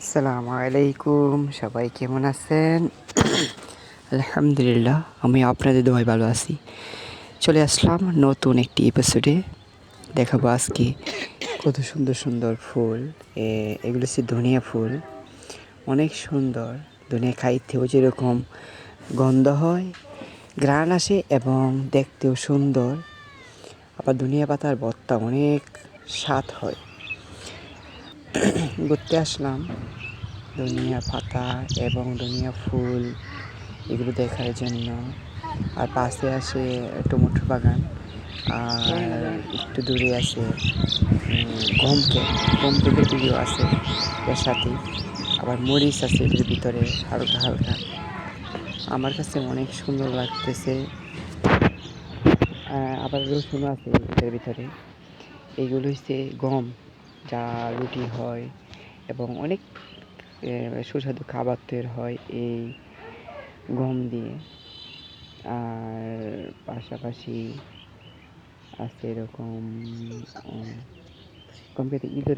আসসালামু আলাইকুম, সবাই কেমন আছেন? আলহামদুলিল্লাহ, আমি আপনাদের দোয়াই ভালো আছি। চলে আসলাম নতুন একটি এপিসোডে দেখাবো আজকে কত সুন্দর সুন্দর ফুল। এগুলো হচ্ছে ধনিয়া ফুল। অনেক সুন্দর। ধনিয়া খাইতেও যেরকম গন্ধ হয় গ্রান আসে এবং দেখতেও সুন্দর। আবার ধনিয়া পাতার ভর্তা অনেক স্বাদ হয়। ঘুরতে আসলাম। ধনিয়া পাতা এবং ধনিয়া ফুল এগুলো দেখার জন্য। আর পাশে আছে টমেটো বাগান, আর একটু দূরে আছে গম ক্ষেত গম ক্ষেতের দিকেও আছে এর সাথে। আবার মরিচ আছে এটার ভিতরে হালকা হালকা। আমার কাছে অনেক সুন্দর লাগতেছে। আবার রসুন আছে এটার ভিতরে। এইগুলো হচ্ছে গম, যা রুটি হয় এবং অনেক সুস্বাদু খাবার তৈরি হয় এই গম দিয়ে। আর পাশাপাশি আছে এরকম উম, গম খেতে ঈদের